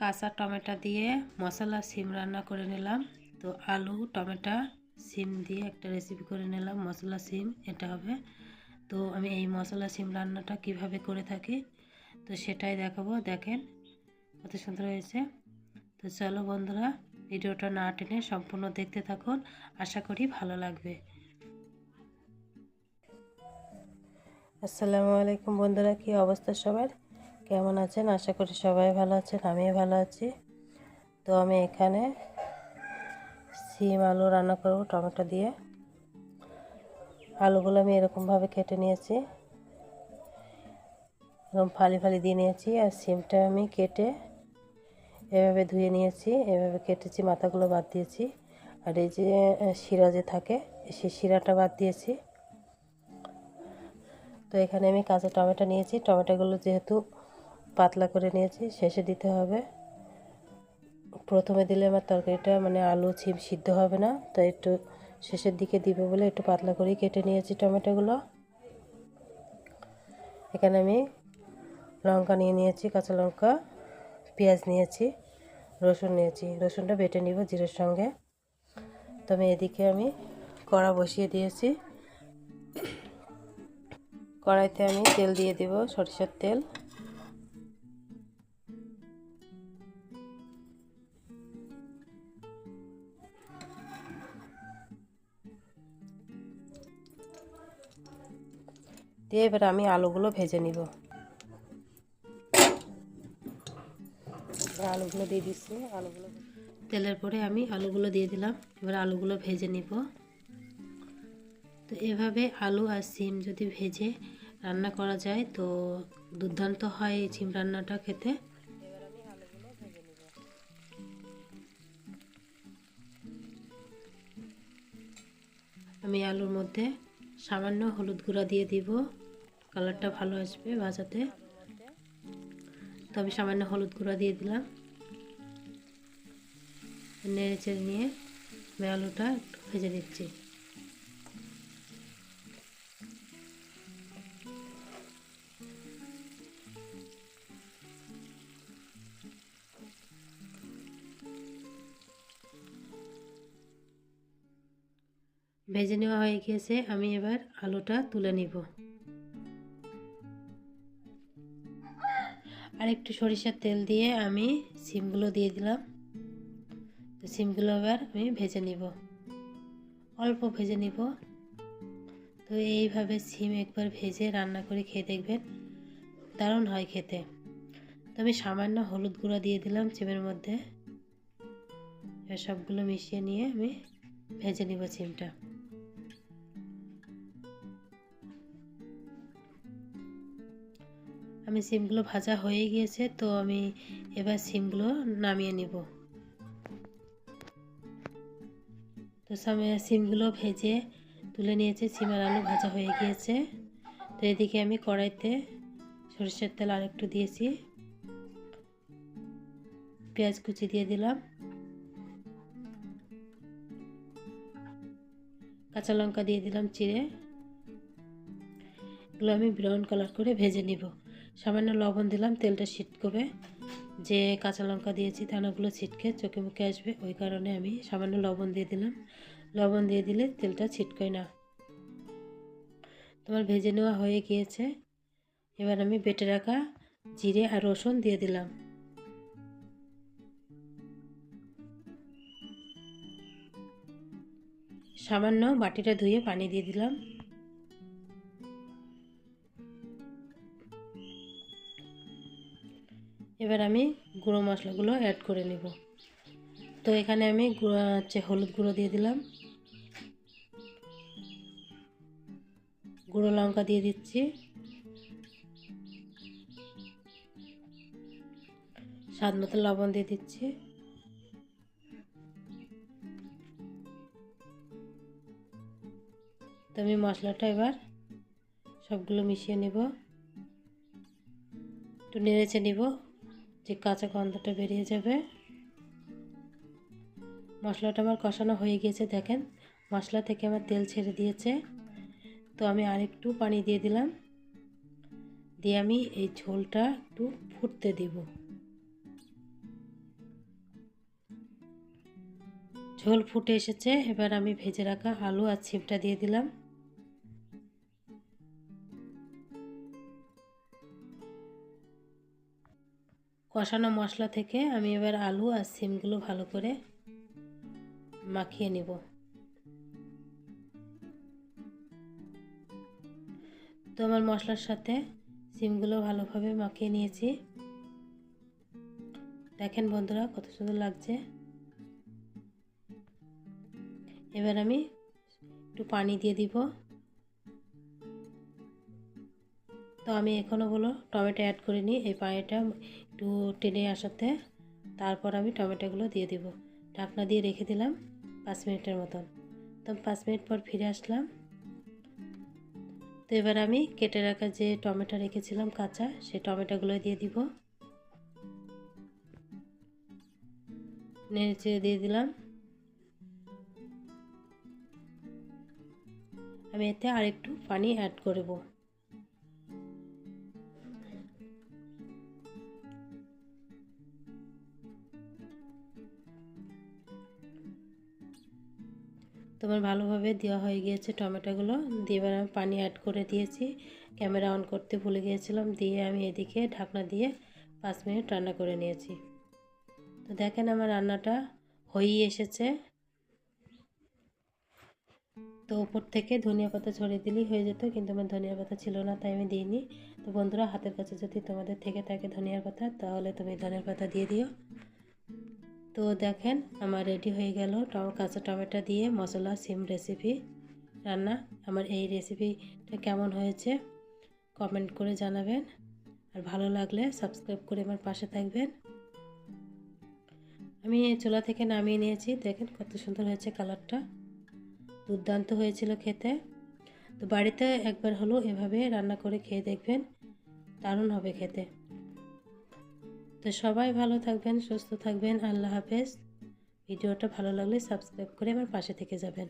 কাঁচা টমেটো দিয়ে মশলা সিম রান্না করে নিলাম। তো আলু, টমেটো, সিম দিয়ে একটা রেসিপি করে নিলাম, মশলা সিম, এটা হবে। তো আমি এই মশলা সিম রান্নাটা কীভাবে করে থাকি, তো সেটাই দেখাবো। দেখেন কত সুন্দর হয়েছে। তো চলো বন্ধুরা, ভিডিওটা না টেনে সম্পূর্ণ দেখতে থাকুন। আশা করি ভালো লাগবে। আসসালামু আলাইকুম বন্ধুরা, কি অবস্থা সবার? কেমন আছেন? আশা করি সবাই ভালো আছেন, আমিও ভালো আছি। তো আমি এখানে সিম আলু রান্না করব টমেটো দিয়ে। আলুগুলো আমি এরকমভাবে কেটে নিয়েছি। এরকম ফালি ফালি দিয়ে নিয়েছি আর সিমটা আমি কেটে এভাবে ধুয়ে নিয়েছি, এভাবে কেটেছি, মাথাগুলো বাদ দিয়েছি। আর এই যে শিরা যে থাকে, সেই শিরাটা বাদ দিয়েছি। তো এখানে আমি কাঁচা টমেটো নিয়েছি। টমেটোগুলো যেহেতু পাতলা করে নিয়েছি, শেষে দিতে হবে। প্রথমে দিলে আমার তরকারিটা মানে আলু ছিম সিদ্ধ হবে না, তো একটু শেষের দিকে দিব বলে একটু পাতলা করেই কেটে নিয়েছি টমেটোগুলো। এখানে আমি লঙ্কা নিয়ে নিয়েছি, কাঁচা লঙ্কা, পেঁয়াজ নিয়েছি, রসুন নিয়েছি। রসুনটা বেটে নিব জিরের সঙ্গে। তবে এদিকে আমি কড়া বসিয়ে দিয়েছি। কড়াইতে আমি তেল দিয়ে দিব, সরিষার তেল। দিয়ে এবার আমি আলুগুলো ভেজে নিব। আলুগুলো দিয়ে দিচ্ছি, আলুগুলো তেলের পরে আমি আলুগুলো দিয়ে দিলাম, এবার আলুগুলো ভেজে নিব। তো এভাবে আলু আর সিম যদি ভেজে রান্না করা যায়, তো দুর্দান্ত হয় এই সিম রান্নাটা খেতে। আমি আলুর মধ্যে সামান্য হলুদ গুঁড়া দিয়ে দিব। কালারটা ভালো আসবে ভাজাতে। তো আমি সামান্য হলুদ গুঁড়া দিয়ে দিলাম। নেড়ে চেড়ে নিয়ে আলুটা একটু ভেজে নিচ্ছি। ভেজে নেওয়া হয়ে গিয়েছে, আমি এবার আলুটা তুলে নিব। আর একটু সরিষার তেল দিয়ে আমি সিমগুলো দিয়ে দিলাম। তো সিমগুলো এবার আমি ভেজে নিব। অল্প ভেজে নিব। তো এইভাবে সিম একবার ভেজে রান্না করে খেয়ে দেখবেন দারুণ হয় খেতে। তো আমি সামান্য হলুদ গুঁড়া দিয়ে দিলাম সিমের মধ্যে। সবগুলো মিশিয়ে নিয়ে আমি ভেজে নিব সিমটা। আমি সিমগুলো ভাজা হয়ে গিয়েছে, তো আমি এবার সিমগুলো নামিয়ে নিব। তো সিমগুলো ভেজে তুলে নিয়েছে, সিমের আলু ভাজা হয়ে গিয়েছে। তো এদিকে আমি কড়াইতে সরিষার তেল আর একটু দিয়েছি। পেঁয়াজ কুচি দিয়ে দিলাম। কাঁচা লঙ্কা দিয়ে দিলাম চিড়ে। এগুলো আমি ব্রাউন কালার করে ভেজে নিব। সামান্য লবণ দিলাম, তেলটা ছিটকবে যে কাঁচা লঙ্কা দিয়েছি দানাগুলো ছিটকে চোখে মুখে আসবে, ওই কারণে আমি সামান্য লবণ দিয়ে দিলাম। লবণ দিয়ে দিলে তেলটা ছিটকয় না। তোমার ভেজে নেওয়া হয়ে গিয়েছে। এবার আমি বেটে রাখা জিরে আর রসুন দিয়ে দিলাম। সামান্য বাটিটা ধুয়ে পানি দিয়ে দিলাম। এবার আমি গুঁড়ো মশলাগুলো অ্যাড করে নেব। তো এখানে আমি হচ্ছে হলুদ গুঁড়ো দিয়ে দিলাম। গুঁড়ো লঙ্কা দিয়ে দিচ্ছি। স্বাদ মতো লবণ দিয়ে দিচ্ছি। তো আমি মশলাটা এবার সবগুলো মিশিয়ে নেব। একটু নেড়েছে নিব। যে কাঁচা গন্ধটা বেরিয়ে যাবে। মশলাটা আমার কষানো হয়ে গিয়েছে দেখেন। মশলা থেকে আমার তেল ছেড়ে দিয়েছে। তো আমি আরেকটু পানি দিয়ে দিলাম। দিয়ে আমি এই ঝোলটা একটু ফুটতে দেব। ঝোল ফুটে এসেছে। এবার আমি ভেজে রাখা আলু আর ছিপটা দিয়ে দিলাম। কষানো মশলা থেকে আমি এবার আলু আর সিমগুলো ভালো করে মাখিয়ে নিব। তো আমার মশলার সাথে সিমগুলো ভালোভাবে মাখিয়ে নিয়েছি। দেখেন বন্ধুরা কত সুন্দর লাগছে। এবার আমি একটু পানি দিয়ে দিব। তো আমি এখনও বলো টমেটো অ্যাড করিনি, এই পানিটা একটু টেনে আসাতে তারপর আমি টমেটোগুলো দিয়ে দিব। ঢাকনা দিয়ে রেখে দিলাম পাঁচ মিনিটের মতন। তো পাঁচ মিনিট পর ফিরে আসলাম। তো এবার আমি কেটে রাখা যে টমেটো রেখেছিলাম কাঁচা সেই টমেটোগুলো দিয়ে দিব। নেড়ে দিয়ে দিলাম। আমি এতে আরেকটু পানি অ্যাড করব তোমার ভালোভাবে দেওয়া হয়ে গিয়েছে টমেটোগুলো। দিয়ে এবার আমি পানি অ্যাড করে দিয়েছি। ক্যামেরা অন করতে ভুলে গিয়েছিলাম, দিয়ে আমি এদিকে ঢাকনা দিয়ে পাঁচ মিনিট রান্না করে নিয়েছি। তো দেখেন আমার রান্নাটা হয়েই এসেছে। তো ওপর থেকে ধনিয়া পাতা ছড়িয়ে দিলেই হয়ে যেত, কিন্তু আমার ধনিয়া পাতা ছিল না, তাই আমি দিইনি। তো বন্ধুরা, হাতের কাছে যদি তোমাদের থেকে থাকে ধনিয়ার পাতা, তাহলে তুমি ধনিয়ার পাতা দিয়ে দিও। তো দেখেন আমার রেডি হয়ে গেল কাঁচা টমেটো দিয়ে মশলা, সিম রেসিপি রান্না। আমার এই রেসিপিটা কেমন হয়েছে কমেন্ট করে জানাবেন। আর ভালো লাগলে সাবস্ক্রাইব করে আমার পাশে থাকবেন। আমি চুলা থেকে নামিয়ে নিয়েছি। দেখেন কত সুন্দর হয়েছে কালারটা দুর্দান্ত হয়েছিল খেতে। তো বাড়িতে একবার হলো এভাবে রান্না করে খেয়ে দেখবেন। দারুণ হবে খেতে। তো সবাই ভালো থাকবেন, সুস্থ থাকবেন। আল্লাহ হাফেজ। ভিডিওটা ভালো লাগলে সাবস্ক্রাইব করে আমার পাশে থেকে যাবেন।